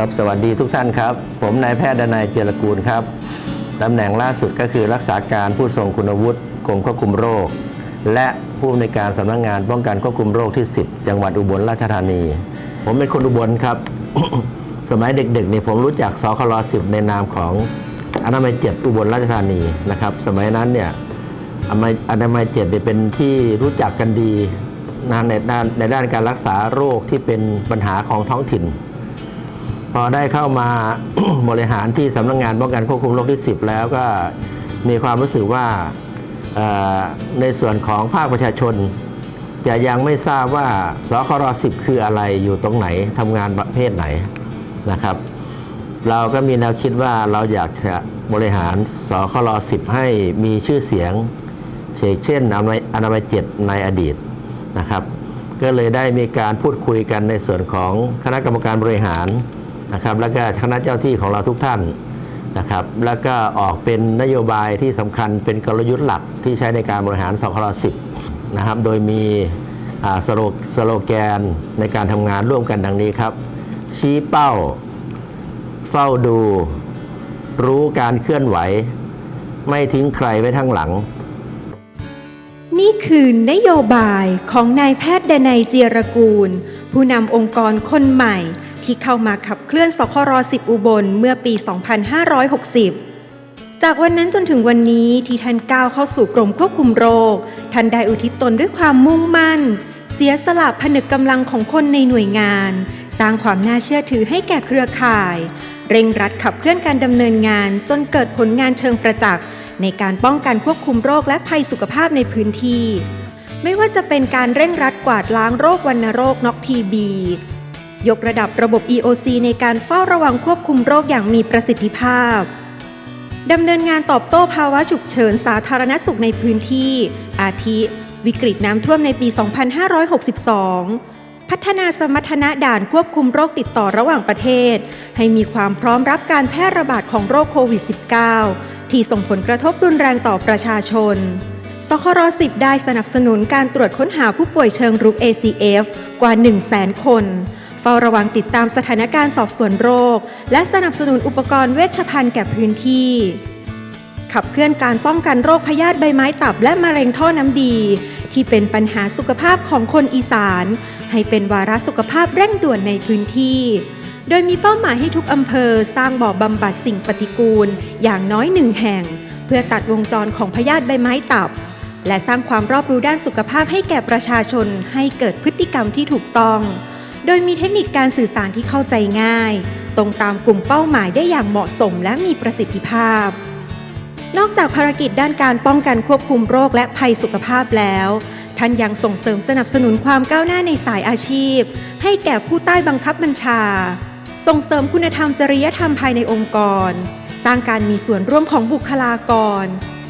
ครับสวัสดีทุกท่านครับ ผมนายแพทย์ดนายเจรกูลครับตำแหน่งล่าสุดก็คือรักษาการผู้ทรงคุณวุฒิกรมควบคุมโรค และผู้อำนวยการสำนักงานป้องกันควบคุมโรคที่ 10 จังหวัดอุบลราชธานี ผมเป็นคนอุบลครับ สมัยเด็กๆเนี่ยผมรู้จักสคล10ในนามของอนามัยเจ็ดอุบลราชธานีนะครับ สมัยนั้นเนี่ยอนามัยอนามัยเจ็ดเนี่ยเป็นที่รู้จักกันดีในด้านในด้านการรักษาโรคที่เป็นปัญหาของท้องถิ่น อได้เข้ามาบริหารที่สำนักงานป้องกันควบคุมโรคที่ 10 แล้วก็มีความรู้สึกว่าในส่วนของภาคประชาชน จะยังไม่ทราบว่าสคร10 คืออะไรอยู่ตรงไหนทำงานประเภทไหนนะครับ เราก็มีแนวคิดว่าเราอยากจะบริหารสคร10 ให้มีชื่อเสียงเช่นอนามัยอนามัยเจ็ดในอดีตนะครับ ก็เลยได้มีการพูดคุยกันในส่วนของคณะกรรมการบริหาร นะครับแล้วก็คณะเจ้าที่ของเราทุกท่านนะครับแล้วก็ออกเป็นนโยบายที่สำคัญเป็นกลยุทธ์หลักที่ใช้ในการบริหารสคร10นะครับโดยมีสโลสโลแกนในการทำงานร่วมกันดังนี้ครับ ชี้เป้า เฝ้าดู รู้การเคลื่อนไหว ไม่ทิ้งใครไว้ทั้งหลังนี่คือนโยบายของนายแพทย์ดนัยเจียรกูล ผู้นำองค์กรคนใหม่ ที่เข้ามาขับเคลื่อนสคร10 อุบลเมื่อปี 2560 จากวันนั้นจนถึงวันนี้ที่ท่านก้าวเข้าสู่กรมควบคุมโรค ท่านได้อุทิศตนด้วยความมุ่งมั่น เสียสละผนึกกำลังของคนในหน่วยงาน สร้างความน่าเชื่อถือให้แก่เครือข่าย เร่งรัดขับเคลื่อนการดำเนินงานจนเกิดผลงานเชิงประจักษ์ในการป้องกันควบคุมโรคและภัยสุขภาพในพื้นที่ ไม่ว่าจะเป็นการเร่งรัดกวาดล้างโรควัณโรคน็อกทีบี ยกระดับระบบ EOC ในการเฝ้าระวังควบคุมโรคอย่างมีประสิทธิภาพ ดำเนินงานตอบโต้ภาวะฉุกเฉินสาธารณสุขในพื้นที่ อาทิ วิกฤตน้ำท่วมในปี 2562 พัฒนาสมรรถนะด่านควบคุมโรคติดต่อระหว่างประเทศ ให้มีความพร้อมรับการแพร่ระบาดของโรคโควิด -19 ที่ส่งผลกระทบรุนแรงต่อประชาชนสคร10 ได้สนับสนุนการตรวจค้นหาผู้ป่วยเชิงรุก ACF กว่า 100,000 คน เฝ้าระวังติดตามสถานการณ์สอบสวนโรค และสนับสนุนอุปกรณ์เวชภัณฑ์แก่พื้นที่ ขับเคลื่อนการป้องกันโรคพยาธิใบไม้ตับและมะเร็งท่อน้ำดี ที่เป็นปัญหาสุขภาพของคนอีสาน ให้เป็นวาระสุขภาพเร่งด่วนในพื้นที่ โดยมีเป้าหมายให้ทุกอำเภอสร้างบ่อบำบัดสิ่งปฏิกูล อย่างน้อยหนึ่งแห่ง เพื่อตัดวงจรของพยาธิใบไม้ตับและสร้างความรอบรู้ด้านสุขภาพให้แก่ประชาชนให้เกิดพฤติกรรมที่ถูกต้อง โดยมีเทคนิคการสื่อสารที่เข้าใจง่าย ตรงตามกลุ่มเป้าหมายได้อย่างเหมาะสมและมีประสิทธิภาพ นอกจากภารกิจด้านการป้องกันควบคุมโรคและภัยสุขภาพแล้วท่านยังส่งเสริมสนับสนุนความก้าวหน้าในสายอาชีพ ให้แก่ผู้ใต้บังคับบัญชา ส่งเสริมคุณธรรมจริยธรรมภายในองค์กร สร้างการมีส่วนร่วมของบุคลากร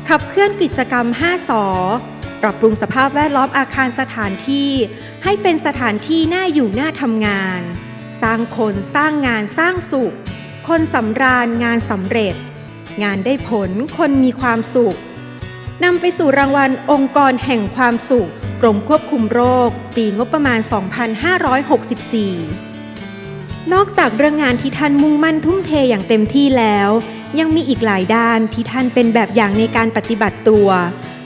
ขับเคลื่อนกิจกรรม 5สอปรับปรุงสภาพแวดล้อมอาคารสถานที่ ให้เป็นสถานที่น่าอยู่น่าทำงาน สร้างคนสร้างงานสร้างสุข คนสำราญงานสำเร็จ งานได้ผลคนมีความสุขนำไปสู่รางวัลองค์กรแห่งความสุข กรมควบคุมโรค ปีงบประมาณ 2564 นอกจากเรื่องงานที่ท่านมุ่งมั่นทุ่มเทอย่างเต็มที่แล้ว ยังมีอีกหลายด้านที่ท่านเป็นแบบอย่างในการปฏิบัติตัว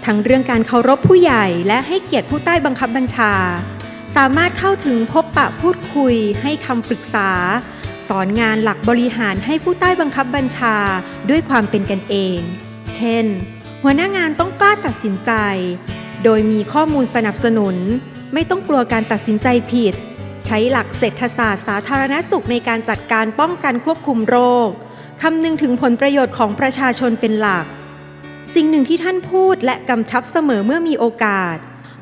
ทั้งเรื่องการเคารพผู้ใหญ่และให้เกียรติผู้ใต้บังคับบัญชา สามารถเข้าถึงพบปะพูดคุยให้คำปรึกษา สอนงานหลักบริหารให้ผู้ใต้บังคับบัญชาด้วยความเป็นกันเอง เช่น หัวหน้างานต้องกล้าตัดสินใจ โดยมีข้อมูลสนับสนุน ไม่ต้องกลัวการตัดสินใจผิด ใช้หลักเศรษฐศาสตร์สาธารณสุขในการจัดการป้องกันควบคุมโรคคำนึงถึงผลประโยชน์ของประชาชนเป็นหลัก สิ่งหนึ่งที่ท่านพูดและกำชับเสมอเมื่อมีโอกาส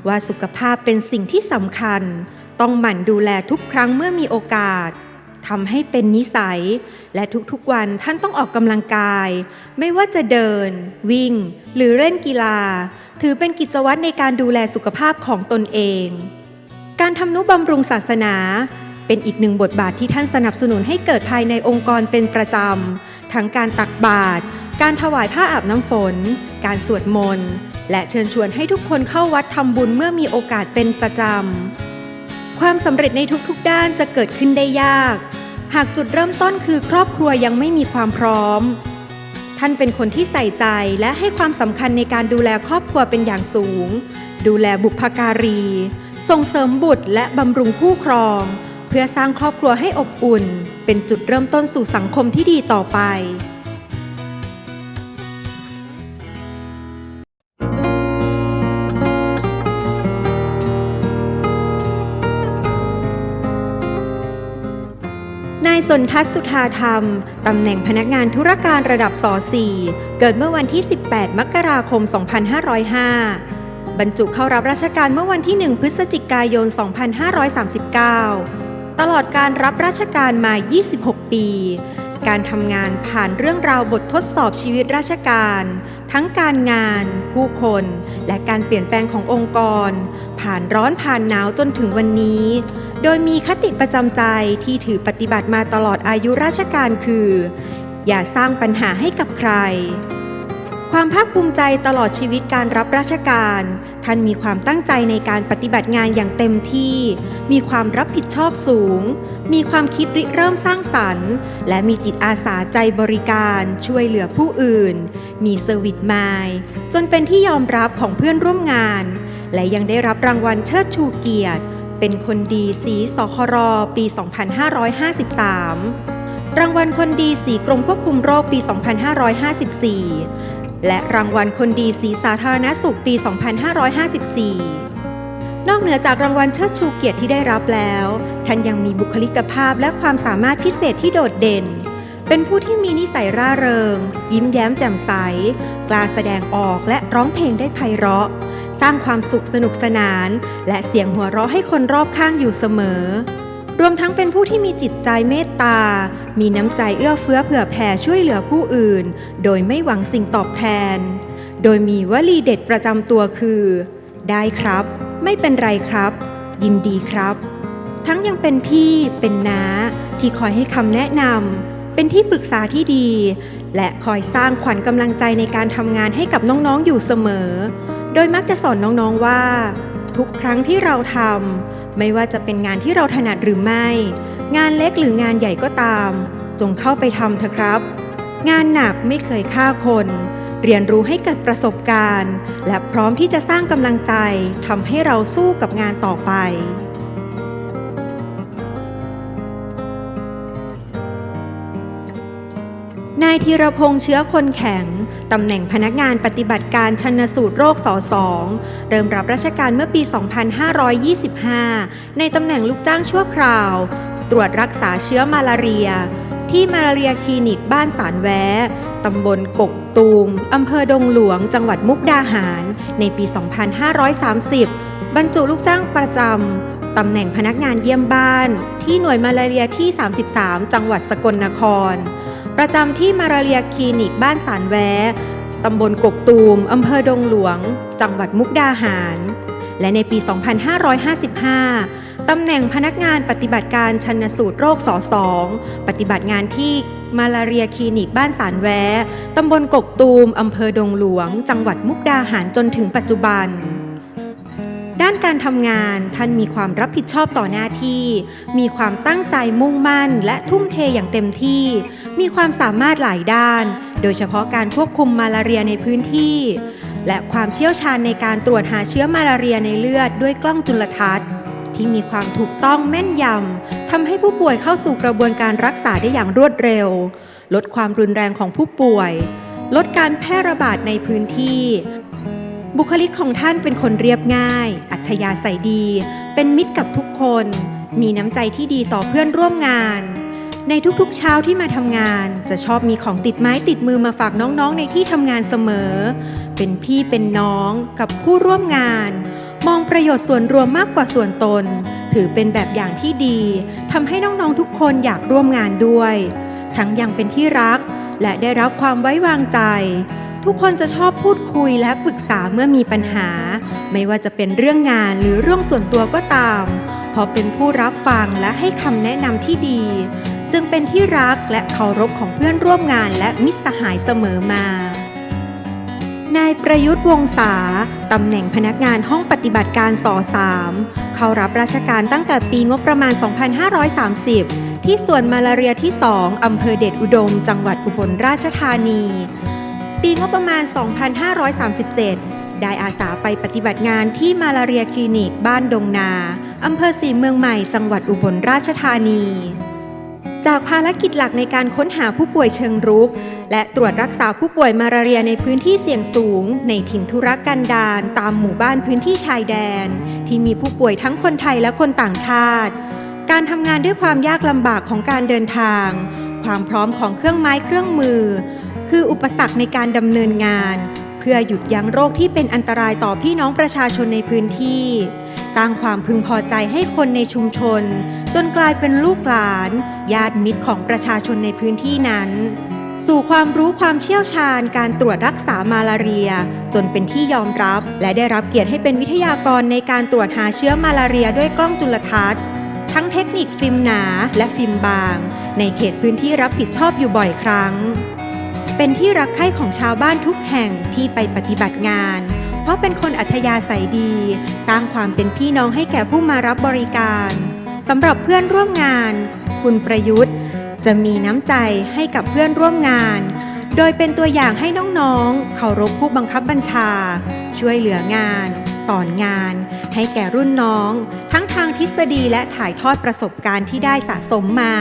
ว่าสุขภาพเป็นสิ่งที่สำคัญ ต้องหมั่นดูแลทุกครั้งเมื่อมีโอกาสทำให้เป็นนิสัย และทุกๆวันท่านต้องออกกำลังกาย ไม่ว่าจะเดิน วิ่ง หรือเล่นกีฬา ถือเป็นกิจวัตรในการดูแลสุขภาพของตนเอง การทำนุบำรุงศาสนา เป็นอีกหนึ่งบทบาทที่ท่านสนับสนุนให้เกิดภายในองค์กรเป็นประจำทั้งการตักบาตรการถวายผ้าอาบน้ำฝน การสวดมนต์ และเชิญชวนให้ทุกคนเข้าวัดทำบุญเมื่อมีโอกาสเป็นประจำ ความสำเร็จในทุกๆด้านจะเกิดขึ้นได้ยาก หากจุดเริ่มต้นคือครอบครัวยังไม่มีความพร้อม ท่านเป็นคนที่ใส่ใจและให้ความสำคัญในการดูแลครอบครัวเป็นอย่างสูง ดูแลบุพการี ส่งเสริมบุตรและบำรุงคู่ครอง เพื่อสร้างครอบครัวให้อบอุ่น เป็นจุดเริ่มต้นสู่สังคมที่ดีต่อไป สนทัศสุธาธรรม ตำแหน่งพนักงานธุรการระดับส .4 เกิดเมื่อวันที่ 18 มกราคม 2505 บรรจุเข้ารับราชการเมื่อวันที่ 1 พฤศจิกายน 2539 ตลอดการรับราชการมา 26 ปี การทำงานผ่านเรื่องราวบททดสอบชีวิตราชการ ทั้งการงาน ผู้คน และการเปลี่ยนแปลงขององค์กร ผ่านร้อนผ่านหนาวจนถึงวันนี้ โดยมีคติประจำใจที่ถือปฏิบัติมาตลอดอายุราชการคือ อย่าสร้างปัญหาให้กับใคร ความภาคภูมิใจตลอดชีวิตการรับราชการ ท่านมีความตั้งใจในการปฏิบัติงานอย่างเต็มที่ มีความรับผิดชอบสูง มีความคิดริเริ่มสร้างสรรค์ และมีจิตอาสาใจบริการช่วยเหลือผู้อื่น มีเซอร์วิสมายจนเป็นที่ยอมรับของเพื่อนร่วมงาน และยังได้รับรางวัลเชิดชูเกียรติ เป็นคนดีสีสครปี 2553 รางวัลคนดีสีกรมควบคุมโรคปี 2554 และรางวัลคนดีสีสาธารณสุขปี 2554 นอกเหนือจากรางวัลเชิดชูเกียรติที่ได้รับแล้ว ท่านยังมีบุคลิกภาพและความสามารถพิเศษที่โดดเด่น เป็นผู้ที่มีนิสัยร่าเริง ยิ้มแย้มแจ่มใส กล้าแสดงออกและร้องเพลงได้ไพเราะ สร้างความสุขสนุกสนาน และเสียงหัวเราะให้คนรอบข้างอยู่เสมอ รวมทั้งเป็นผู้ที่มีจิตใจเมตตา มีน้ำใจเอื้อเฟื้อเผื่อแผ่ช่วยเหลือผู้อื่น โดยไม่หวังสิ่งตอบแทน โดยมีวลีเด็ดประจำตัวคือ ได้ครับ ไม่เป็นไรครับ ยินดีครับ ทั้งยังเป็นพี่เป็นน้า ที่คอยให้คำแนะนำเป็นที่ปรึกษาที่ดี และคอยสร้างขวัญกำลังใจในการทำงานให้กับน้องๆอยู่เสมอ โดยมักจะสอนน้องๆว่า ทุกครั้งที่เราทำ ไม่ว่าจะเป็นงานที่เราถนัดหรือไม่ งานเล็กหรืองานใหญ่ก็ตาม จงเข้าไปทำเถอะครับ งานหนักไม่เคยฆ่าคน เรียนรู้ให้เกิดประสบการณ์ และพร้อมที่จะสร้างกำลังใจทำให้เราสู้กับงานต่อไป นายธีรพงษ์เชื้อคนแข็ง ตำแหน่งพนักงานปฏิบัติการชันสูตรโรคสอสองเริ่มรับราชการเมื่อปี 2525 ในตำแหน่งลูกจ้างชั่วคราว ตรวจรักษาเชื้อมาลาเรีย ที่มาลาเรียคลินิกบ้านสารแว้ตำบลกกตูมอำเภอดงหลวง จังหวัดมุกดาหาร ในปี 2530 บรรจุลูกจ้างประจำ ตำแหน่งพนักงานเยี่ยมบ้าน ที่หน่วยมาลาเรียที่ 33 จังหวัดสกลนคร ประจำที่มาลาเรียคลินิกบ้านสารแวตำบลกกตูมอำเภอดงหลวง จังหวัดมุกดาหาร และในปี 2555 ตำแหน่งพนักงานปฏิบัติการชันสูตรโรคสอสองปฏิบัติงานที่มาลาเรียคลินิกบ้านสารแว้ตำบลกกตูมอำเภอดงหลวง จังหวัดมุกดาหารจนถึงปัจจุบัน ด้านการทำงานท่านมีความรับผิดชอบต่อหน้าที่ มีความตั้งใจมุ่งมั่นและทุ่มเทอย่างเต็มที่ มีความสามารถหลายด้าน โดยเฉพาะการควบคุมมาลาเรียในพื้นที่ และความเชี่ยวชาญในการตรวจหาเชื้อมาลาเรียในเลือดด้วยกล้องจุลทรรศน์ ที่มีความถูกต้องแม่นยำทำให้ผู้ป่วยเข้าสู่กระบวนการรักษาได้อย่างรวดเร็ว ลดความรุนแรงของผู้ป่วย ลดการแพร่ระบาดในพื้นที่ บุคลิกของท่านเป็นคนเรียบง่าย อัธยาศัยดี เป็นมิตรกับทุกคน มีน้ำใจที่ดีต่อเพื่อนร่วมงาน ในทุกๆเช้าที่มาทำงาน จะชอบมีของติดไม้ติดมือมาฝากน้องๆในที่ทำงานเสมอ เป็นพี่เป็นน้องกับผู้ร่วมงาน มองประโยชน์ส่วนรวมมากกว่าส่วนตน ถือเป็นแบบอย่างที่ดีทำให้น้องๆทุกคนอยากร่วมงานด้วย ทั้งยังเป็นที่รัก และได้รับความไว้วางใจ ทุกคนจะชอบพูดคุยและปรึกษาเมื่อมีปัญหา ไม่ว่าจะเป็นเรื่องงานหรือเรื่องส่วนตัวก็ตาม เพราะเป็นผู้รับฟังและให้คำแนะนำที่ดี จึงเป็นที่รักและเคารพของเพื่อนร่วมงานและมิตรสหายเสมอมา นายประยุทธ์วงศาตำแหน่งพนักงานห้องปฏิบัติการสอ3เขารับราชการตั้งแต่ปีงบประมาณ 2530 ที่ส่วนมาลาเรียที่ 2 อำเภอเดชอุดม จังหวัดอุบลราชธานี ปีงบประมาณ 2537ได้อาสาไปปฏิบัติงานที่มาลาเรียคลินิกบ้านดงนา อำเภอสีเมืองใหม่ จังหวัดอุบลราชธานี จากภารกิจหลักในการค้นหาผู้ป่วยเชิงรุก และตรวจรักษาผู้ป่วยมาลาเรียในพื้นที่เสี่ยงสูง ในถิ่นธุรกันดารตามหมู่บ้านพื้นที่ชายแดน ที่มีผู้ป่วยทั้งคนไทยและคนต่างชาติ การทำงานด้วยความยากลำบากของการเดินทาง ความพร้อมของเครื่องไม้เครื่องมือ คืออุปสรรคในการดำเนินงาน เพื่อหยุดยั้งโรคที่เป็นอันตรายต่อพี่น้องประชาชนในพื้นที่ สร้างความพึงพอใจให้คนในชุมชน จนกลายเป็นลูกหลานญาติมิตรของประชาชนในพื้นที่นั้น สู่ความรู้ความเชี่ยวชาญการตรวจรักษามาลาเรีย จนเป็นที่ยอมรับ และได้รับเกียรติให้เป็นวิทยากรในการตรวจหาเชื้อมาลาเรียด้วยกล้องจุลทรรศน์ ทั้งเทคนิคฟิล์มหนาและฟิล์มบาง ในเขตพื้นที่รับผิดชอบอยู่บ่อยครั้ง เป็นที่รักใคร่ของชาวบ้านทุกแห่งที่ไปปฏิบัติงานเพราะเป็นคนอัธยาศัยดี สร้างความเป็นพี่น้องให้แก่ผู้มารับบริการ สำหรับเพื่อนร่วมงาน คุณประยุทธ์ จะมีน้ำใจให้กับเพื่อนร่วมงาน โดยเป็นตัวอย่างให้น้องๆเคารพผู้บังคับบัญชา ช่วยเหลืองาน สอนงาน ให้แก่รุ่นน้อง ทั้งทางทฤษฎีและถ่ายทอดประสบการณ์ที่ได้สะสมมา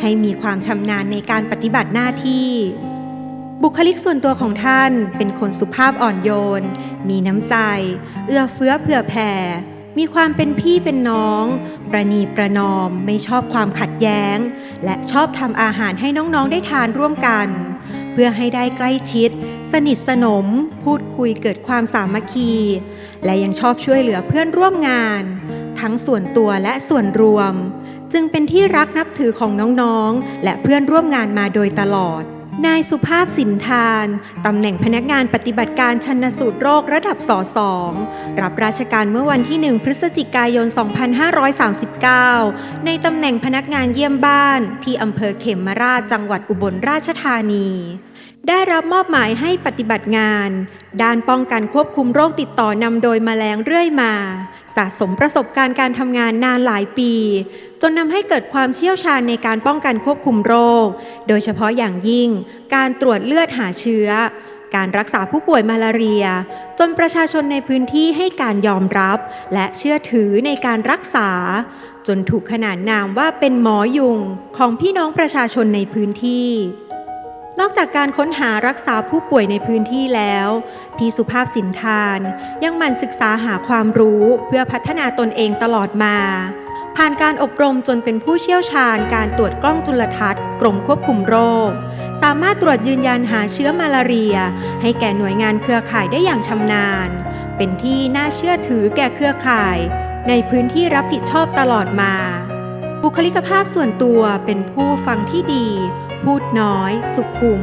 ให้มีความชำนาญในการปฏิบัติหน้าที่บุคลิกส่วนตัวของท่านเป็นคนสุภาพอ่อนโยน มีน้ำใจ เอื้อเฟื้อเผื่อแผ่ มีความเป็นพี่เป็นน้อง ประนีประนอมไม่ชอบความขัดแย้ง และชอบทำอาหารให้น้องๆได้ทานร่วมกัน เพื่อให้ได้ใกล้ชิด สนิทสนม พูดคุยเกิดความสามัคคี และยังชอบช่วยเหลือเพื่อนร่วมงาน ทั้งส่วนตัวและส่วนรวม จึงเป็นที่รักนับถือของน้องๆ และเพื่อนร่วมงานมาโดยตลอด นายสุภาพสินทาน ตำแหน่งพนักงานปฏิบัติการชันสูตรโรคระดับสอสองรับราชการเมื่อวันที่ 1 พฤศจิกายน 2539 ในตำแหน่งพนักงานเยี่ยมบ้านที่อำเภอเขมราชจังหวัดอุบลราชธานี ได้รับมอบหมายให้ปฏิบัติงาน ด้านป้องกันควบคุมโรคติดต่อนำโดยแมลงเรื่อยมา สะสมประสบการณ์การทำงานนานหลายปี จนนำให้เกิดความเชี่ยวชาญในการป้องกันควบคุมโรค โดยเฉพาะอย่างยิ่ง การตรวจเลือดหาเชื้อ การรักษาผู้ป่วยมาลาเรีย จนประชาชนในพื้นที่ให้การยอมรับ และเชื่อถือในการรักษา จนถูกขนานนามว่าเป็นหมอยุงของพี่น้องประชาชนในพื้นที่นอกจากการค้นหารักษาผู้ป่วยในพื้นที่แล้ว พี่สุภาพสินทานยังหมั่นศึกษาหาความรู้เพื่อพัฒนาตนเองตลอดมา ผ่านการอบรมจนเป็นผู้เชี่ยวชาญการตรวจกล้องจุลทรรศน์กรมควบคุมโรค สามารถตรวจยืนยันหาเชื้อมาลาเรีย ให้แก่หน่วยงานเครือข่ายได้อย่างชำนาญ เป็นที่น่าเชื่อถือแก่เครือข่าย ในพื้นที่รับผิดชอบตลอดมา บุคลิกภาพส่วนตัวเป็นผู้ฟังที่ดี พูดน้อย สุขุม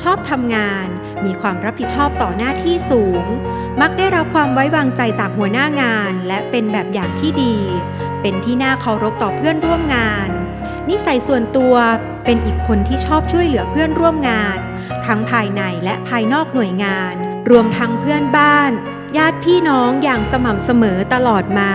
ชอบทำงาน มีความรับผิดชอบต่อหน้าที่สูง มักได้รับความไว้วางใจจากหัวหน้างาน และเป็นแบบอย่างที่ดี เป็นที่น่าเคารพต่อเพื่อนร่วมงาน นิสัยส่วนตัวเป็นอีกคนที่ชอบช่วยเหลือเพื่อนร่วมงาน ทั้งภายในและภายนอกหน่วยงาน รวมทั้งเพื่อนบ้าน ญาติพี่น้องอย่างสม่ำเสมอตลอดมา